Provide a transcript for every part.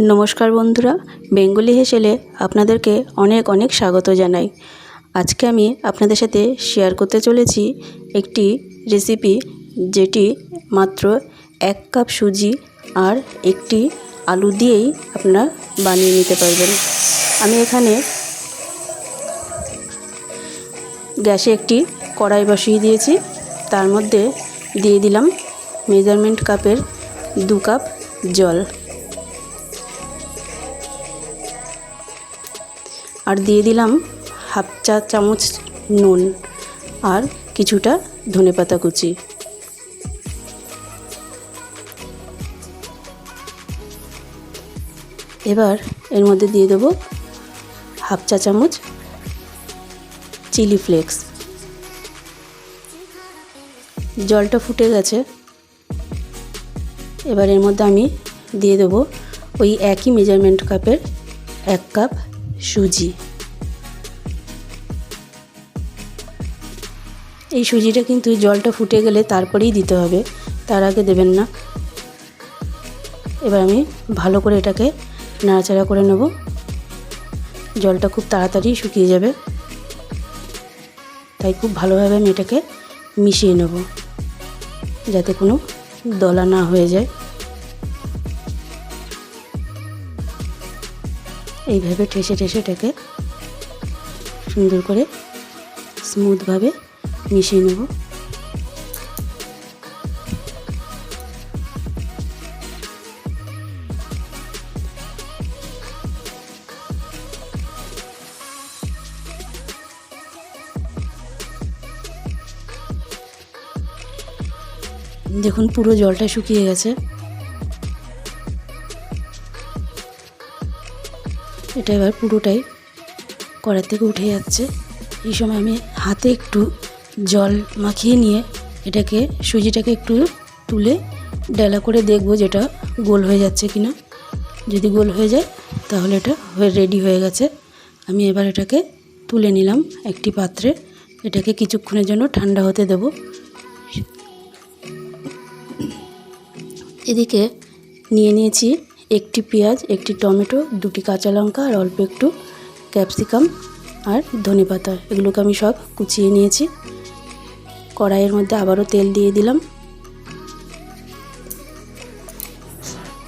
নমস্কার বন্ধুরা, বেঙ্গলি হেসেলে আপনাদেরকে অনেক অনেক স্বাগত জানাই। আজকে আমি আপনাদের সাথে শেয়ার করতে চলেছি একটি রেসিপি যেটি মাত্র এক কাপ সুজি আর একটি আলু দিয়েই আপনারা বানিয়ে নিতে পারবেন। আমি এখানে গ্যাসে একটি কড়াই বসিয়ে দিয়েছি। তার মধ্যে দিয়ে দিলাম মেজারমেন্ট কাপের দু কাপ জল। আর দিয়ে দিলাম হাফ চা চামচ নুন আর কিছুটা ধনেপাতা কুচি। এবার এর মধ্যে দিয়ে দেবো হাফ চা চামচ চিলি ফ্লেক্স। জলটা ফুটে গেছে। এবার এর মধ্যে আমি দিয়ে দেবো ওই একই মেজারমেন্ট কাপের এক কাপ সুজি। এই সুজিটা কিন্তু জলটা ফুটে গেলে তারপরেই দিতে হবে, তার আগে দেবেন না। এবার আমি ভালো করে এটাকে নাড়াচাড়া করে নেব। জলটা খুব তাড়াতাড়ি শুকিয়ে যাবে। তাই খুব ভালোভাবে আমি এটাকে মিশিয়ে নেব, যাতে কোনো দলা না হয়ে যায়। এইভাবে ঠেসে ঠেসে এটাকে সুন্দর করে স্মুথভাবে মিশিয়ে নেব। দেখুন পুরো জলটা শুকিয়ে গেছে। এটা এবার পুরোটাই কড়া থেকে উঠে যাচ্ছে। এই সময় আমি হাতে একটু জল মাখিয়ে নিয়ে এটাকে, সুজিটাকে একটু তুলে ডেলা করে দেখব যেটা গোল হয়ে যাচ্ছে কি না যদি গোল হয়ে যায়, তাহলে এটা হয়ে রেডি হয়ে গেছে। আমি এবার এটাকে তুলে নিলাম একটি পাত্রে। এটাকে কিছুক্ষণের জন্য ঠান্ডা হতে দেব। এদিকে নিয়ে নিয়েছি একটি পেঁয়াজ, একটি টমেটো, দুটি কাঁচা লঙ্কা আর অল্প একটু ক্যাপসিকাম আর ধনে পাতা। এগুলোকে আমি সব কুচিয়ে নিয়েছি। কড়াইয়ের মধ্যে আবারও তেল দিয়ে দিলাম।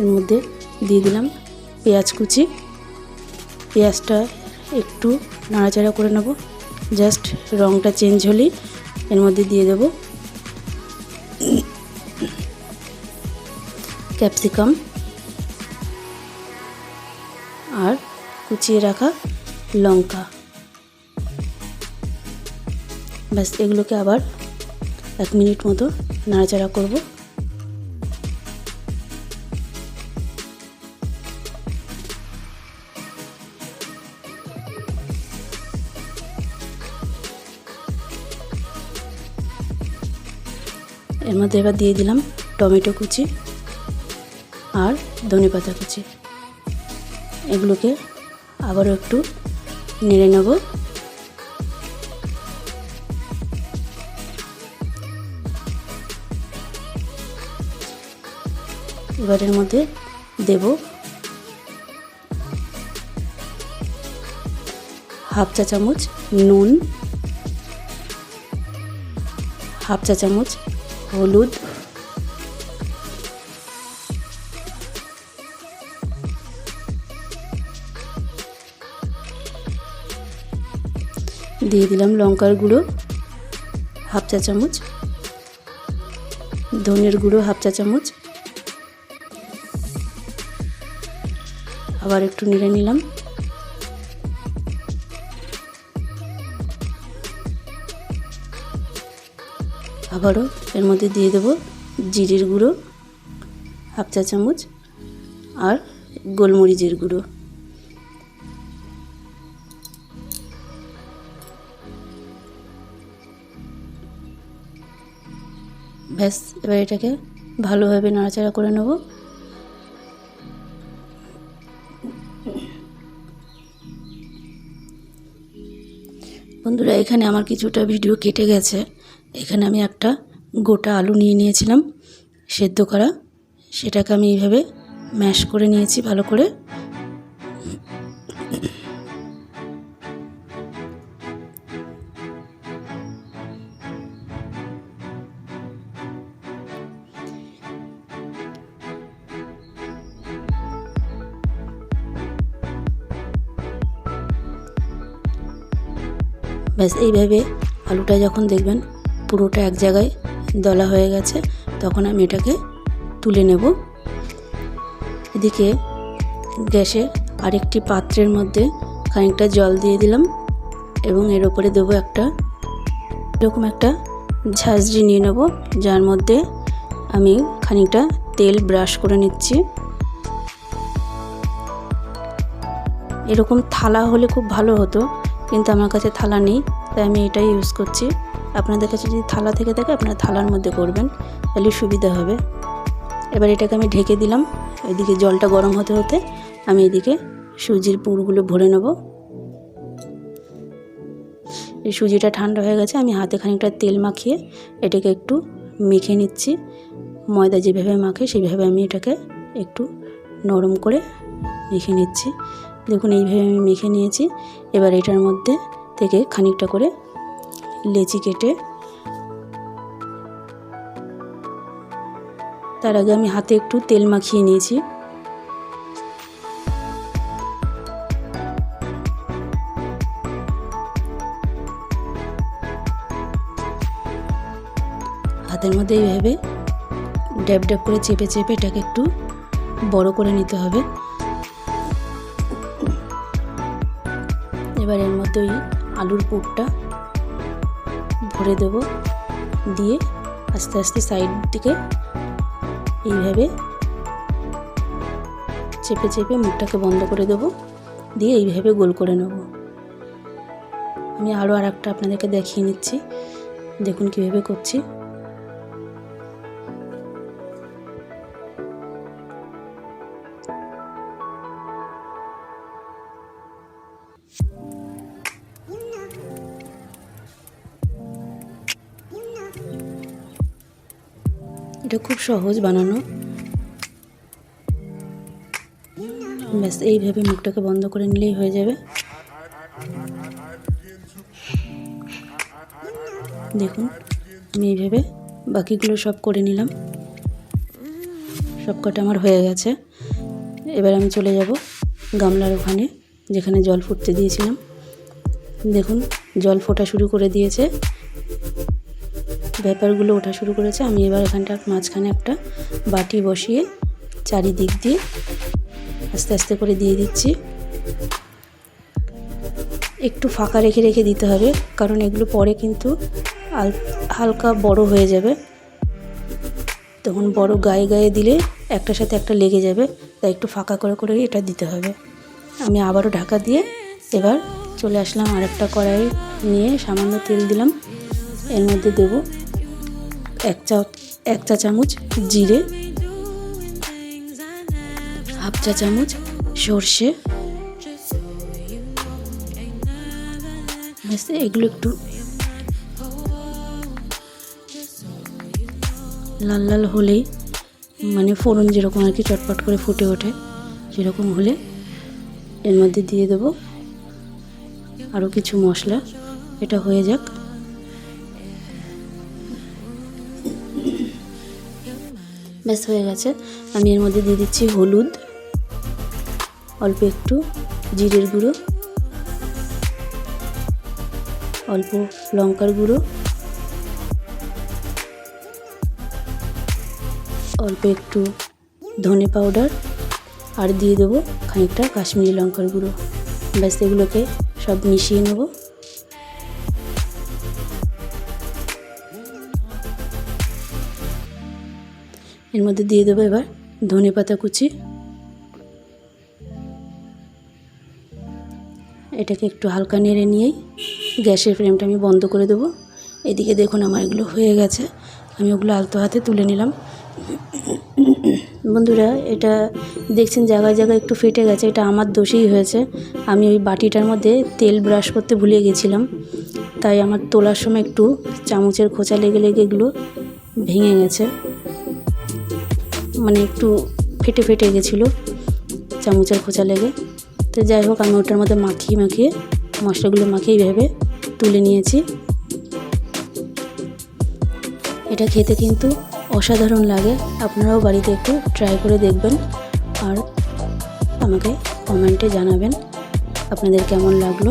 এর মধ্যে দিয়ে দিলাম পেঁয়াজ কুচি। পেঁয়াজটা একটু নাড়াচাড়া করে নেব। জাস্ট রঙটা চেঞ্জ হলেই এর মধ্যে দিয়ে দেব ক্যাপসিকাম। কুচিয়ে রাখা লঙ্কা। ব্যাস, এগুলোকে আবার এক মিনিট মতো নাড়াচাড়া করব। এর মধ্যে এবার দিয়ে দিলাম টমেটো কুচি আর ধনে পাতা কুচি। এগুলোকে আবারও একটু নেড়ে নেব। এবারের মধ্যে দেব হাফ চা চামচ নুন, হাফ চা চামচ হলুদ দিয়ে দিলাম লঙ্কার গুঁড়ো, হাফ চা চামচ ধনের গুঁড়ো হাফ চা চামচ। আবার একটু নেড়ে নিলাম। আবারও এর মধ্যে দিয়ে দেবো জিরের গুঁড়ো, হাফ চা চামচ আর গোলমরিচের গুঁড়ো। ব্যাস, এবার এটাকে ভালোভাবে নাড়াচাড়া করে নেব। বন্ধুরা, এখানে আমার কিছুটা ভিডিও কেটে গেছে। এখানে আমি একটা গোটা আলু নিয়ে নিয়েছিলাম, সেদ্ধ করা। সেটাকে আমি এইভাবে ম্যাশ করে নিয়েছি ভালো করে। ব্যাস এইভাবে আলুটা যখন দেখবেন পুরোটা এক জায়গায় দলা হয়ে গেছে, তখন আমি এটাকে তুলে নেব। এদিকে গ্যাসে আরেকটি পাত্রের মধ্যে খানিকটা জল দিয়ে দিলাম এবং এর ওপরে দেবো একটা, এরকম একটা ঝাঁঝরি নিয়ে নেব, যার মধ্যে আমি খানিকটা তেল ব্রাশ করে নিচ্ছি। এরকম থালা হলে খুব ভালো হতো। কিন্তু আমার কাছে থালা নেই, তাই আমি এটাই ইউজ করছি। আপনাদের কাছে যদি থালা থেকে থাকে, আপনারা থালার মধ্যে করবেন, তাহলে সুবিধা হবে। এবার এটাকে আমি ঢেকে দিলাম। এদিকে জলটা গরম হতে হতে আমি এদিকে সুজির পুরগুলো ভরে নেব। এই সুজিটা ঠান্ডা হয়ে গেছে, আমি হাতে খানিকটা তেল মাখিয়ে এটাকে একটু মেখে নিচ্ছি। ময়দা যেভাবে মাখে সেইভাবে আমি এটাকে একটু নরম করে মেখে নিচ্ছি। দেখুন, এইভাবে আমি মেখে নিয়েছি। এবার এটার মধ্যে থেকে খানিকটা করে লেচি কেটে তার আগে আমি হাতে একটু তেল মাখিয়ে নিয়েছি। হাতের মধ্যে এইভাবে ড্যাব ড্যাব করে চেপে চেপে এটাকে একটু বড় করে নিতে হবে। এবার মতোই আলুর পুরটা ভরে দেব। দিয়ে আস্তে আস্তে সাইড দিকে এইভাবে চেপে চেপে মুখটাকে বন্ধ করে দেব। দিয়ে এইভাবে গোল করে নেব। আমি আরও আর একটা আপনাদেরকে দেখিয়ে নিচ্ছি। দেখুন কীভাবে করছি। এটা খুব সহজ বানানো। ব্যাস, এইভাবে মুখটাকে বন্ধ করে নিলেই হয়ে যাবে। দেখুন, আমি এইভাবে বাকিগুলো সব করে নিলাম। সব কটা আমার হয়ে গেছে। এবার আমি চলে যাব গামলার ওখানে, যেখানে জল ফুটতে দিয়েছিলাম। দেখুন, জল ফোটা শুরু করে দিয়েছে। ব্যাপারগুলো ওঠা শুরু করেছে, আমি এবার এখানটা মাঝখানে একটা বাটি বসিয়ে চারিদিক দিয়ে আস্তে আস্তে করে দিয়ে দিচ্ছি। একটু ফাঁকা রেখে রেখে দিতে হবে, কারণ এগুলো পরে কিন্তু হালকা বড় হয়ে যাবে। তখন বড় গায়ে গায়ে দিলে একটার সাথে একটা লেগে যাবে, তাই একটু ফাঁকা করে করে এটা দিতে হবে। আমি আবারও ঢাকা দিয়ে এবার চলে আসলাম আরেকটা কড়াই নিয়ে সামান্য তেল দিলাম, এর মধ্যে দেবো এক চা এক চা চামচ জিরে, হাফ চা চামচ সর্ষে। এগুলো একটু লাল লাল হলেই মানে ফোড়ন যেরকম আর কি চটপট করে ফুটে ওঠে, সেরকম হলে এর মধ্যে দিয়ে দেবো আরও কিছু মশলা। এটা হয়ে যাক। ব্যাস হয়ে গেছে। আমি এর মধ্যে দিয়ে দিচ্ছি হলুদ, অল্প একটু জিরের গুঁড়ো, অল্প লঙ্কার গুঁড়ো, অল্প একটু ধনে পাউডার, আর দিয়ে দেবো খানিকটা কাশ্মীরি লঙ্কার গুঁড়ো। ব্যাস এগুলোকে সব মিশিয়ে নেব। এর মধ্যে দিয়ে দেবো এবার ধনে পাতা কুচি। এটাকে একটু হালকা নেড়ে নিয়েই গ্যাসের ফ্লেমটা আমি বন্ধ করে দেবো। এদিকে দেখুন আমার এগুলো হয়ে গেছে। আমি ওগুলো আলতো হাতে তুলে নিলাম। বন্ধুরা, এটা দেখছেন জায়গায় জায়গায় একটু ফেটে গেছে, এটা আমার দোষেই হয়েছে। আমি ওই বাটিটার মধ্যে তেল ব্রাশ করতে ভুলে গেছিলাম। তাই আমার তোলার সময় একটু চামচের খোঁচা লেগে লেগে এগুলো ভেঙে গেছে। মানে একটু ফেটে ফেটে গেছিল, চামচের খোঁচা লেগে। তো যাই হোক, আমি ওটার মধ্যে মাখিয়ে মাখিয়ে মশলাগুলো মাখিয়ে এইভাবে তুলে নিয়েছি। এটা খেতে কিন্তু অসাধারণ লাগে, আপনারাও বাড়িতে একটু ট্রাই করে দেখবেন আর আমাকে কমেন্টে জানাবেন আপনাদের কেমন লাগল।